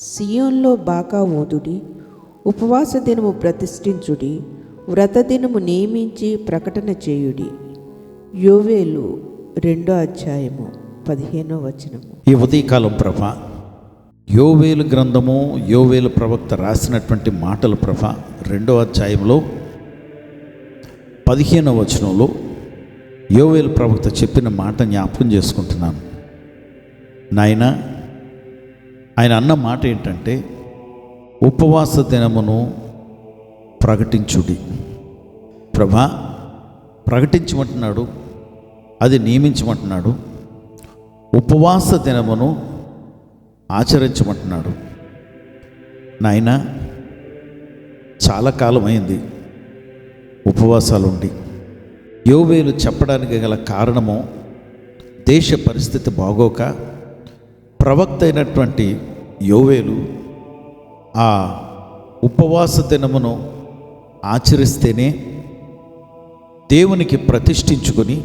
సియోన్లో బాకా ఊదుడి ఉపవాస దినము ప్రతిష్ఠించుడి వ్రత దినము నియమించి ప్రకటన చేయుడి. యోవేలు రెండో అధ్యాయము పదిహేనో వచనము. ఈ ఉదయకాలం ప్రభ యోవేలు గ్రంథము యోవేలు ప్రవక్త రాసినటువంటి మాటలు ప్రభ రెండో అధ్యాయంలో పదిహేనో వచనంలో యోవేలు ప్రవక్త చెప్పిన మాట జ్ఞాపకం చేసుకుంటున్నాను. నాయన ఆయన అన్న మాట ఏంటంటే ఉపవాస దినమును ప్రకటించుడి. ప్రభా ప్రకటించమంటున్నాడు అది నియమించమంటున్నాడు ఉపవాస దినమును ఆచరించమంటున్నాడు. నాయన చాలా కాలం అయింది ఉపవాసాలు ఉండి యోవేలు చెప్పడానికి గల కారణము దేశ పరిస్థితి బాగోక ప్రవక్త అయినటువంటి యోవేలు ఆ ఉపవాస దినమును ఆచరిస్తేనే దేవునికి ప్రతిష్ఠించుకుని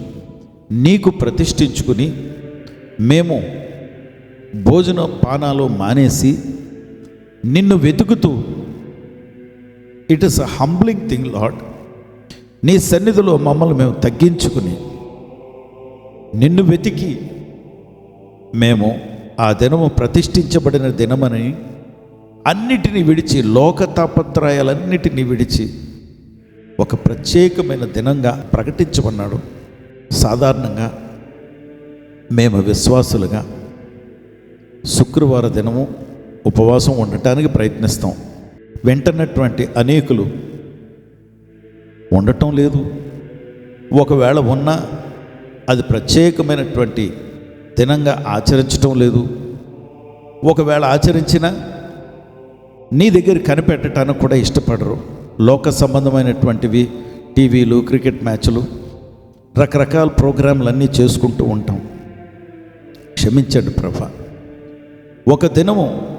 నీకు ప్రతిష్ఠించుకుని మేము భోజన పానాలు మానేసి నిన్ను వెతుకుతూ it is a humbling thing Lord నీ సన్నిధిలో మమ్మల్ని మేము తగ్గించుకుని నిన్ను వెతికి మేము ఆ దినము ప్రతిష్ఠించబడిన దినమని అన్నిటినీ విడిచి లోక తాపత్రయాలన్నిటినీ విడిచి ఒక ప్రత్యేకమైన దినంగా ప్రకటించమన్నాడు. సాధారణంగా మేము విశ్వాసులుగా శుక్రవార దినము ఉపవాసం ఉండటానికి ప్రయత్నిస్తాం. వెంటనటువంటి అనేకులు ఉండటం లేదు. ఒకవేళ ఉన్నా అది ప్రత్యేకమైనటువంటి దినంగా ఆచరించటం లేదు. ఒకవేళ ఆచరించినా నీ దగ్గర కనిపెట్టడానికి కూడా ఇష్టపడరు. లోక సంబంధమైనటువంటివి టీవీలు క్రికెట్ మ్యాచ్లు రకరకాల ప్రోగ్రాంలన్నీ చేసుకుంటూ ఉంటాం. క్షమించండి ప్రభ. ఒక దినము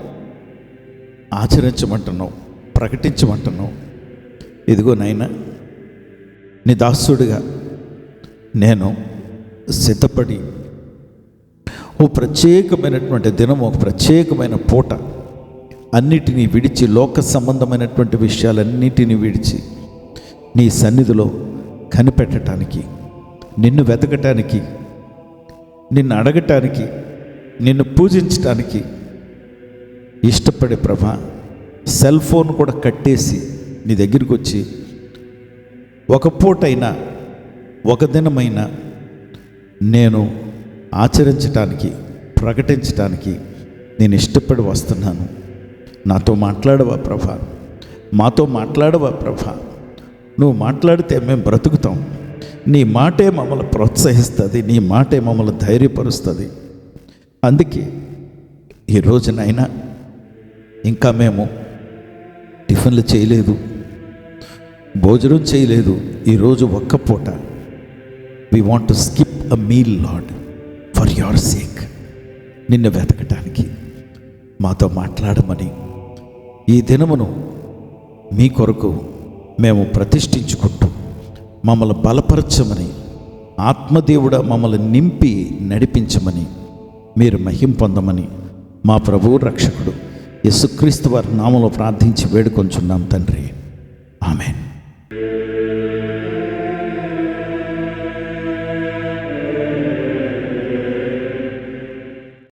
ఆచరించమంటున్నావు ప్రకటించమంటున్నావు. ఇదిగో నైనా నీ దాసుడిగా నేను సిద్ధపడి ఓ ప్రత్యేకమైనటువంటి దినం ఒక ప్రత్యేకమైన పూట అన్నిటినీ విడిచి లోక సంబంధమైనటువంటి విషయాలన్నిటినీ విడిచి నీ సన్నిధిలో కనిపెట్టడానికి నిన్ను వెతకటానికి నిన్ను అడగటానికి నిన్ను పూజించటానికి ఇష్టపడే ప్రభ సెల్ ఫోన్ కూడా కట్టేసి నీ దగ్గరికి వచ్చి ఒక పూటైనా ఒక దినమైనా నేను ఆచరించటానికి ప్రకటించటానికి నేను ఇష్టపడి వస్తున్నాను. నాతో మాట్లాడవా ప్రభా? మాతో మాట్లాడవా ప్రభా? నువ్వు మాట్లాడితే మేము బ్రతుకుతాం. నీ మాటే మమ్మల్ని ప్రోత్సహిస్తుంది నీ మాటే మమ్మల్ని ధైర్యపరుస్తుంది. అందుకే ఈ రోజునైనా ఇంకా మేము టిఫిన్లు చేయలేదు. భోజనం చేయలేదు. ఈరోజు ఒక్క పూట. We want to skip a meal Lord for your sake నిన్ను వెతకటానికి. మాతో మాట్లాడమని. ఈ దినమును మీ కొరకు మేము ప్రతిష్ఠించుకుంటూ మమ్మల్ని బలపరచమని ఆత్మదేవుడ మమ్మల్ని నింపి నడిపించమని మీరు మహిం పొందమని మా ప్రభు రక్షకుడు యేసుక్రీస్తు వారి నామంలో ప్రార్థించి వేడుకొంచున్నాం తండ్రి. ఆమెన్.